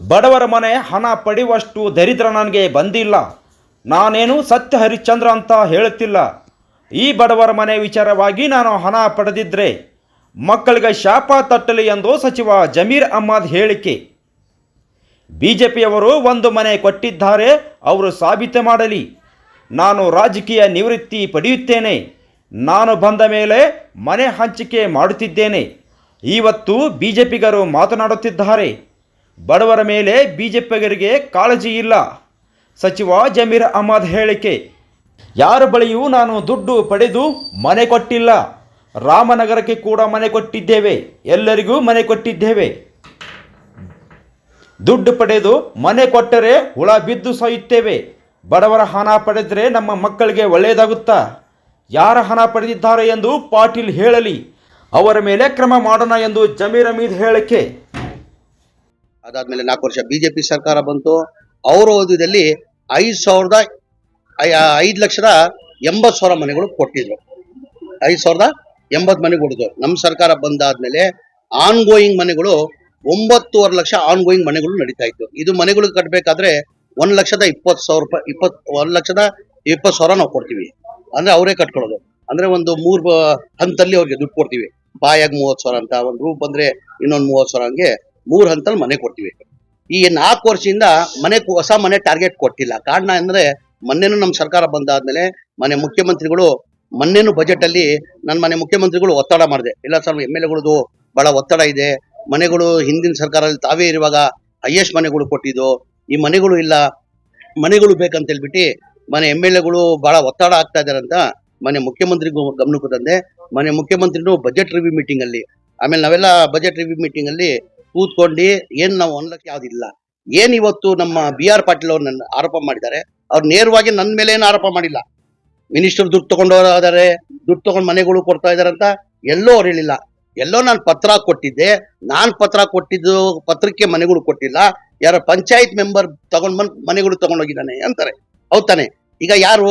ಬಡವರ ಮನೆ ಹಣ ಪಡೆಯುವಷ್ಟು ದರಿದ್ರ ನನಗೆ ಬಂದಿಲ್ಲ. ನಾನೇನು ಸತ್ಯ ಹರಿಶ್ಚಂದ್ರ ಅಂತ ಹೇಳುತ್ತಿಲ್ಲ. ಈ ಬಡವರ ಮನೆ ವಿಚಾರವಾಗಿ ನಾನು ಹಣ ಪಡೆದಿದ್ದರೆ ಮಕ್ಕಳಿಗೆ ಶಾಪ ತಟ್ಟಲಿ ಎಂದು ಸಚಿವ ಜಮೀರ್ ಅಹ್ಮದ್ ಹೇಳಿಕೆ. ಬಿ ಜೆ ಪಿಯವರು ಒಂದು ಮನೆ ಕೊಟ್ಟಿದ್ದಾರೆ, ಅವರು ಸಾಬೀತು ಮಾಡಲಿ. ನಾನು ರಾಜಕೀಯ ನಿವೃತ್ತಿ ಪಡೆಯುತ್ತೇನೆ. ನಾನು ಬಂದ ಮೇಲೆ ಮನೆ ಹಂಚಿಕೆ ಮಾಡುತ್ತಿದ್ದೇನೆ. ಇವತ್ತು ಬಿ ಜೆ ಪಿಗರು ಮಾತನಾಡುತ್ತಿದ್ದಾರೆ. ಬಡವರ ಮೇಲೆ ಬಿ ಜೆ ಪಿಗರಿಗೆ ಕಾಳಜಿ ಇಲ್ಲ. ಸಚಿವ ಜಮೀರ್ ಅಹಮದ್ ಹೇಳಿಕೆ, ಯಾರ ಬಳಿಯೂ ನಾನು ದುಡ್ಡು ಪಡೆದು ಮನೆ ಕೊಟ್ಟಿಲ್ಲ. ರಾಮನಗರಕ್ಕೆ ಕೂಡ ಮನೆ ಕೊಟ್ಟಿದ್ದೇವೆ. ಎಲ್ಲರಿಗೂ ಮನೆ ಕೊಟ್ಟಿದ್ದೇವೆ. ದುಡ್ಡು ಪಡೆದು ಮನೆ ಕೊಟ್ಟರೆ ಹುಳ ಬಿದ್ದು ಸಾಯುತ್ತೇವೆ. ಬಡವರ ಹಣ ಪಡೆದರೆ ನಮ್ಮ ಮಕ್ಕಳಿಗೆ ಒಳ್ಳೆಯದಾಗುತ್ತಾ? ಯಾರ ಹಣ ಪಡೆದಿದ್ದಾರೆ ಎಂದು ಪಾಟೀಲ್ ಹೇಳಲಿ. ಅವರ ಮೇಲೆ ಕ್ರಮ ಮಾಡೋಣ ಎಂದು ಜಮೀರ್ ಅಮೀದ್ ಹೇಳಿಕೆ. ಅದಾದ್ಮೇಲೆ ನಾಲ್ಕು ವರ್ಷ ಬಿಜೆಪಿ ಸರ್ಕಾರ ಬಂತು. ಅವರ ಓದಿದಲ್ಲಿ ಐದು ಸಾವಿರದ ಐದು ಲಕ್ಷದ ಎಂಬತ್ತು ಸಾವಿರ ಮನೆಗಳು ಕೊಟ್ಟಿದ್ರು. ಐದು ಸಾವಿರದ ಎಂಬತ್ತು ಮನೆ ಕೊಡಿದ್ರು ನಮ್ಮ ಸರ್ಕಾರ ಬಂದಾದ್ಮೇಲೆ ಆನ್ ಗೋಯಿಂಗ್ ಮನೆಗಳು ಒಂಬತ್ತುವರೆ ಲಕ್ಷ ಆನ್ ಗೋಯಿಂಗ್ ಮನೆಗಳು ನಡೀತಾ ಇತ್ತು. ಇದು ಮನೆಗಳು ಕಟ್ಟಬೇಕಾದ್ರೆ ಒಂದ್ ಲಕ್ಷದ ಇಪ್ಪತ್ತು ಸಾವಿರ ರೂಪಾಯಿ ಇಪ್ಪತ್ ಒಂದ್ ಲಕ್ಷದ ಇಪ್ಪತ್ತು ಸಾವಿರ ನಾವು ಕೊಡ್ತೀವಿ. ಅಂದ್ರೆ ಅವರೇ ಕಟ್ಕೊಳ್ಳೋದು. ಅಂದ್ರೆ ಒಂದು ಮೂರು ಹಂತಲ್ಲಿ ಅವ್ರಿಗೆ ದುಡ್ಡು ಕೊಡ್ತೀವಿ. ಬಾಯಾಗ ಮೂವತ್ತು ಸಾವಿರ ಅಂತ, ಒಂದು ರೂಪ್ ಬಂದ್ರೆ ಇನ್ನೊಂದು ಮೂವತ್ತು ಸಾವಿರ ಹಂಗೆ ಮೂರ್ ಹಂತಲ್ಲಿ ಮನೆ ಕೊಡ್ತೀವಿ. ಈ ನಾಲ್ಕು ವರ್ಷದಿಂದ ಮನೆ ಹೊಸ ಮನೆ ಟಾರ್ಗೆಟ್ ಕೊಟ್ಟಿಲ್ಲ. ಕಾರಣ ಅಂದ್ರೆ ಮೊನ್ನೆನೂ ನಮ್ಮ ಸರ್ಕಾರ ಬಂದಾದ್ಮೇಲೆ ಮನೆ ಮುಖ್ಯಮಂತ್ರಿಗಳು ಮೊನ್ನೆನೂ ಬಜೆಟ್ ಅಲ್ಲಿ ನನ್ನ ಮನೆ ಮುಖ್ಯಮಂತ್ರಿಗಳು ಒತ್ತಡ ಮಾಡಿದೆ. ಇಲ್ಲ ಸರ್, ಎಂ ಎಲ್ ಎಗಳದು ಬಹಳ ಒತ್ತಡ ಇದೆ. ಮನೆಗಳು ಹಿಂದಿನ ಸರ್ಕಾರದಲ್ಲಿ ತಾವೇ ಇರುವಾಗ ಹೈಯೆಸ್ಟ್ ಮನೆಗಳು ಕೊಟ್ಟಿದ್ದು. ಈ ಮನೆಗಳು ಇಲ್ಲ. ಮನೆಗಳು ಬೇಕಂತ ಹೇಳ್ಬಿಟ್ಟು ಮನೆ ಎಂ ಎಲ್ ಎಗಳು ಬಹಳ ಒತ್ತಡ ಆಗ್ತಾ ಇದಾರೆ ಅಂತ ಮನೆ ಮುಖ್ಯಮಂತ್ರಿಗೂ ಗಮನಕ್ಕೂ ತಂದೆ. ಮನೆ ಮುಖ್ಯಮಂತ್ರಿನೂ ಬಜೆಟ್ ರಿವ್ಯೂ ಮೀಟಿಂಗ್ ಅಲ್ಲಿ. ಆಮೇಲೆ ನಾವೆಲ್ಲ ಬಜೆಟ್ ರಿವ್ಯೂ ಮೀಟಿಂಗ್ ಅಲ್ಲಿ ಕೂತ್ಕೊಂಡು ಏನ್ ನಾವು ಅನ್ಲಕ್ಕೆ ಯಾವುದಿಲ್ಲ ಏನ್ ಇವತ್ತು ನಮ್ಮ ಬಿ ಆರ್ ಪಾಟೀಲ್ ಅವ್ರು ನನ್ನ ಆರೋಪ ಮಾಡಿದ್ದಾರೆ, ಅವ್ರು ನೇರವಾಗಿ ನನ್ನ ಮೇಲೆ ಏನು ಆರೋಪ ಮಾಡಿಲ್ಲ. ಮಿನಿಸ್ಟರ್ ದುಡ್ಡು ತಗೊಂಡೋದಾರೆ ದುಡ್ಡು ತಗೊಂಡು ಮನೆಗಳು ಕೊಡ್ತಾ ಇದಾರೆ ಅಂತ ಎಲ್ಲೋ ಅವ್ರು ಹೇಳಿಲ್ಲ. ಎಲ್ಲೋ ನಾನು ಪತ್ರ ಕೊಟ್ಟಿದ್ದೆ, ನಾನು ಪತ್ರ ಕೊಟ್ಟಿದ್ದು ಪತ್ರಕ್ಕೆ ಮನೆಗಳು ಕೊಟ್ಟಿಲ್ಲ, ಯಾರೋ ಪಂಚಾಯತ್ ಮೆಂಬರ್ ತಗೊಂಡ್ ಬಂದು ಮನೆಗಳು ತಗೊಂಡೋಗಿದ್ದಾನೆ ಅಂತಾರೆ. ಹೌದ್ ತಾನೆ? ಈಗ ಯಾರು?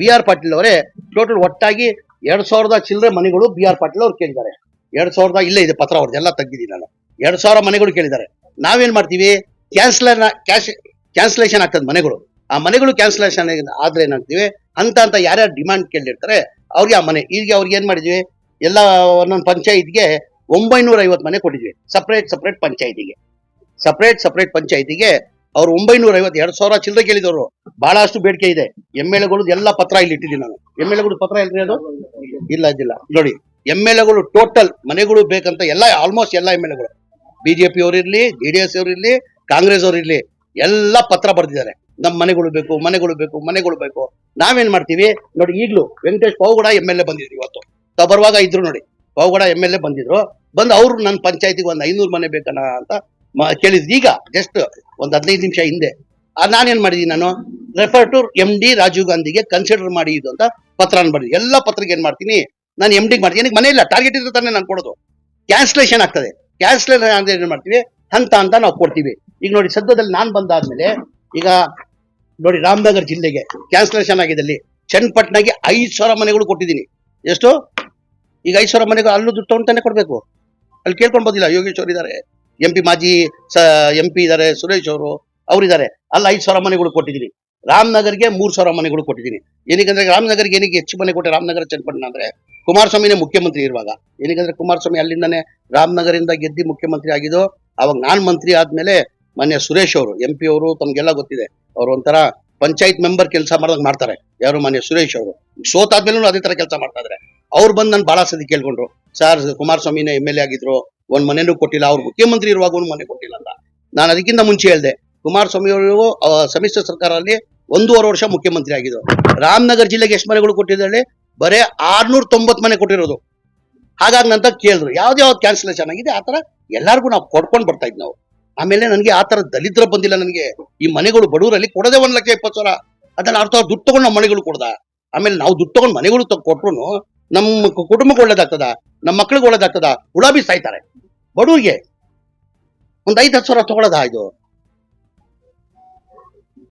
ಬಿ ಆರ್ ಪಾಟೀಲ್ ಅವರೇ ಟೋಟಲ್ ಒಟ್ಟಾಗಿ ಎರಡ್ ಸಾವಿರದ ಚಿಲ್ಲರೆ ಮನೆಗಳು ಬಿ ಆರ್ ಪಾಟೀಲ್ ಅವ್ರು ಕೇಳಿದ್ದಾರೆ. ಎರಡ್ ಸಾವಿರದ ಇಲ್ಲೇ ಇದೆ ಪತ್ರ ಅವ್ರದ್ದೆಲ್ಲ ತೆಗ್ದಿದ್ದೀನಿ ನಾನು. ಎರಡ್ ಸಾವಿರ ಮನೆಗಳು ಕೇಳಿದ್ದಾರೆ. ನಾವೇನ್ ಮಾಡ್ತೀವಿ? ಕ್ಯಾನ್ಸಲರ್ನ ಕ್ಯಾಶ್ ಕ್ಯಾನ್ಸಲೇಷನ್ ಆಗ್ತದೆ ಮನೆಗಳು. ಆ ಮನೆಗಳು ಕ್ಯಾನ್ಸಲೇಷನ್ ಆದ್ರೆ ಏನಾಗ್ತೀವಿ? ಅಂತ ಅಂತ ಯಾರ್ಯಾರು ಡಿಮಾಂಡ್ ಕೇಳಿರ್ತಾರೆ, ಅವ್ರಿಗೆ ಆ ಮನೆ, ಈಗ ಅವ್ರಿಗೆ ಏನ್ ಮಾಡಿದ್ವಿ? ಎಲ್ಲ ಒಂದೊಂದು ಪಂಚಾಯತ್ಗೆ ಒಂಬೈನೂರ ಐವತ್ತು ಮನೆ ಕೊಟ್ಟಿದ್ವಿ. ಸಪ್ರೇಟ್ ಸಪ್ರೇಟ್ ಪಂಚಾಯತಿಗೆ. ಸಪ್ರೇಟ್ ಸಪ್ರೇಟ್ ಪಂಚಾಯತಿಗೆ ಅವ್ರು ಒಂಬೈನೂರ ಐವತ್ತು ಎರಡು ಸಾವಿರ ಚಿಲ್ಲರೆ ಕೇಳಿದವರು. ಬಹಳಷ್ಟು ಬೇಡಿಕೆ ಇದೆ. ಎಂ ಎಲ್ ಎಗಳು ಎಲ್ಲ ಪತ್ರ ಇಲ್ಲಿ ಇಟ್ಟಿದ್ದೀನಿ ನಾನು. ಎಂ ಎಲ್ ಎಗಳು ಪತ್ರ ಇಲ್ರಿ ಅದು? ಇಲ್ಲ ಇದಿಲ್ಲ ನೋಡಿ ಎಂ ಎಲ್ ಎಗಳು ಟೋಟಲ್ ಮನೆಗಳು ಬೇಕಂತ ಎಲ್ಲ ಆಲ್ಮೋಸ್ಟ್ ಎಲ್ಲ ಎಂ ಎಲ್ ಎಗಳು ಬಿಜೆಪಿ ಅವರಿರ್ಲಿ ಜೆ ಡಿ ಎಸ್ ಅವರಿರ್ಲಿ ಕಾಂಗ್ರೆಸ್ ಅವರಿರ್ಲಿ ಎಲ್ಲ ಪತ್ರ ಬರೆದಿದ್ದಾರೆ. ನಮ್ಮ ಮನೆಗಳು ಬೇಕು ಮನೆಗಳು ಬೇಕು ಮನೆಗಳು ಬೇಕು. ನಾವೇನ್ ಮಾಡ್ತೀವಿ? ನೋಡಿ, ಈಗಲೂ Venkatesh Pavagada M L A ಬಂದಿದ್ರು ಇವತ್ತು. ತಾವು ಬರುವಾಗ ಇದ್ರು ನೋಡಿ, ಪಾವುಗಡ ಎಂ ಎಲ್ ಎ ಬಂದಿದ್ರು. ಬಂದು ಅವ್ರು ನನ್ನ ಪಂಚಾಯತಿಗೆ ಒಂದು ಐನೂರು ಮನೆ ಬೇಕಣ್ಣ ಅಂತ ಕೇಳಿದ್ರು. ಈಗ ಜಸ್ಟ್ ಒಂದು ಹದಿನೈದು ನಿಮಿಷ ಹಿಂದೆ ನಾನೇನ್ ಮಾಡಿದೀನಿ ನಾನು? Refer to M D Rajiv ಗಾಂಧಿಗೆ ಕನ್ಸಿಡರ್ ಮಾಡಿ ಇದು ಅಂತ ಪತ್ರ ಬರ್ತೀನಿ ಎಲ್ಲ ಪತ್ರಕ್ಕೆ ಏನ್ ಮಾಡ್ತೀನಿ? ನಾನು ಎಂ ಡಿಗೆ ಮಾಡ್ತೀನಿ. ಮನೆ ಇಲ್ಲ ಟಾರ್ಗೆಟ್ ಇದ್ರೆ ತಾನೇ ನಾನು ಕೊಡೋದು. ಕ್ಯಾನ್ಸಲೇಷನ್ ಆಗ್ತದೆ. ಕ್ಯಾನ್ಸಲೇಷನ್ ಅಂದ್ರೆ ಏನ್ ಮಾಡ್ತೀವಿ? ಹಂತ ಅಂತ ನಾವು ಕೊಡ್ತೀವಿ. ಈಗ ನೋಡಿ, ಸದ್ಯದಲ್ಲಿ ನಾನು ಬಂದಾದ್ಮೇಲೆ ಈಗ ನೋಡಿ ರಾಮನಗರ್ ಜಿಲ್ಲೆಗೆ ಕ್ಯಾನ್ಸಲೇಷನ್ ಆಗಿದೆ ಅಲ್ಲಿ ಚನ್ನಪಟ್ಟಣಗೆ ಐದು ಸಾವಿರ ಮನೆಗಳು ಕೊಟ್ಟಿದ್ದೀನಿ. ಎಷ್ಟು? ಈಗ ಐದು ಸಾವಿರ ಮನೆಗಳು ಅಲ್ಲೂ ದುಡ್ಡು ತಗೊಂಡ್ತಾನೆ ಕೊಡ್ಬೇಕು. ಅಲ್ಲಿ ಕೇಳ್ಕೊಂಡ್ಬೋದಿಲ್ಲ ಯೋಗೇಶ್ ಅವರು ಇದ್ದಾರೆ ಎಂ ಪಿ ಮಾಜಿ ಸ ಎಂ ಪಿ ಇದ್ದಾರೆ ಸುರೇಶ್ ಅವರು ಅವರಿದ್ದಾರೆ ಅಲ್ಲಿ ಐದು ಸಾವಿರ ಮನೆಗಳು ಕೊಟ್ಟಿದ್ದೀನಿ. ರಾಮನಗರ್ಗೆ ಮೂರು ಸಾವಿರ ಮನೆಗಳು ಕೊಟ್ಟಿದ್ದೀನಿ. ಏನಕ್ಕೆ ರಾಮನಗರ್ಗೆ ಏನಕ್ಕೆ ಹೆಚ್ಚು ಮನೆ ಕೊಟ್ಟೆ? ರಾಮನಗರ, ಚನ್ನಪಟ್ಟಣ ಅಂದ್ರೆ ಕುಮಾರಸ್ವಾಮಿನೇ ಮುಖ್ಯಮಂತ್ರಿ ಇರುವಾಗ. ಏನಕ್ಕೆ ಕುಮಾರಸ್ವಾಮಿ ಅಲ್ಲಿಂದಾನೆ ರಾಮನಗರಿಂದ ಗೆದ್ದಿ ಮುಖ್ಯಮಂತ್ರಿ ಆಗಿದ್ದು, ಅವಾಗ ನಾನು ಮಂತ್ರಿ ಆದ್ಮೇಲೆ ಮೊನ್ನೆ ಸುರೇಶ್ ಅವರು ಎಂ ಪಿ ಅವರು ತಮ್ಗೆಲ್ಲ ಗೊತ್ತಿದೆ. ಅವ್ರು ಒಂಥರ ಪಂಚಾಯತ್ ಮೆಂಬರ್ ಕೆಲಸ ಮಾಡೋದಕ್ಕೆ ಮಾಡ್ತಾರೆ. ಯಾರು ಮನೆ ಸುರೇಶ್ ಅವರು? ಸೋತಾದ್ಮೇಲೂ ಅದೇ ತರ ಕೆಲಸ ಮಾಡ್ತಾ ಇದ್ದಾರೆ ಅವ್ರು ಬಂದು ನಾನು ಬಹಳ ಸದಿ ಕೇಳ್ಕೊಂಡ್ರು. ಸರ್, ಕುಮಾರಸ್ವಾಮಿನೇ ಎಂ ಎಲ್ ಎ ಆಗಿದ್ರು. ಒಂದ್ ಮನೆನೂ ಕೊಟ್ಟಿಲ್ಲ. ಅವ್ರು ಮುಖ್ಯಮಂತ್ರಿ ಇರುವಾಗ ಒಂದು ಮನೆ ಕೊಟ್ಟಿಲ್ಲ ಅಂತ. ನಾನು ಅದಕ್ಕಿಂತ ಮುಂಚೆ ಹೇಳಿದೆ, ಕುಮಾರಸ್ವಾಮಿ ಅವರು ಸಮ್ಮಿಶ್ರ ಸರ್ಕಾರದಲ್ಲಿ ಒಂದೂವರೆ ವರ್ಷ ಮುಖ್ಯಮಂತ್ರಿ ಆಗಿದ್ರು. ರಾಮನಗರ ಜಿಲ್ಲೆಗೆ ಎಷ್ಟು ಮನೆಗಳು ಕೊಟ್ಟಿದ್ದಾರೆ ಬರೇ ಆರ್ನೂರ ತೊಂಬತ್ ಮನೆ ಕೊಟ್ಟಿರೋದು. ಹಾಗಾಗಿ ನಂತ ಕೇಳಿದ್ರು, ಯಾವ್ದು ಯಾವ್ದು ಕ್ಯಾನ್ಸಲೇಷನ್ ಆಗಿದೆ? ಆ ತರ ಎಲ್ಲಾರ್ಗು ನಾವು ಕೊಡ್ಕೊಂಡು ಬರ್ತಾ ಇದ್ ನಾವು. ಆಮೇಲೆ ನನಗೆ ಆ ತರ ದಲಿದ್ರ ಬಂದಿಲ್ಲ ನನಗೆ. ಈ ಮನೆಗಳು ಬಡವರಲ್ಲಿ ಕೊಡದೆ ಒಂದ್ ಲಕ್ಷ ಇಪ್ಪತ್ತು ಸಾವಿರ. ಅದನ್ನ ಅರ್ಥ ದುಡ್ಡು ತಗೊಂಡು ನಾವು ಮನೆಗಳು ಕೊಡ್ದ. ಆಮೇಲೆ ನಾವು ದುಡ್ಡು ತೊಗೊಂಡು ಮನೆಗಳು ಕೊಟ್ಟರು ನಮ್ಮ ಕುಟುಂಬಕ್ಕೆ ಒಳ್ಳೇದಾಗ್ತದ ನಮ್ಮ ಮಕ್ಳಿಗೆ ಒಳ್ಳೇದಾಗ್ತದ ಹುಳ ಸಾಯ್ತಾರೆ. ಬಡವರಿಗೆ ಒಂದ್ ಐದು ಹತ್ತು ಸಾವಿರ ತಗೊಳ್ಳೋದಾ ಇದು?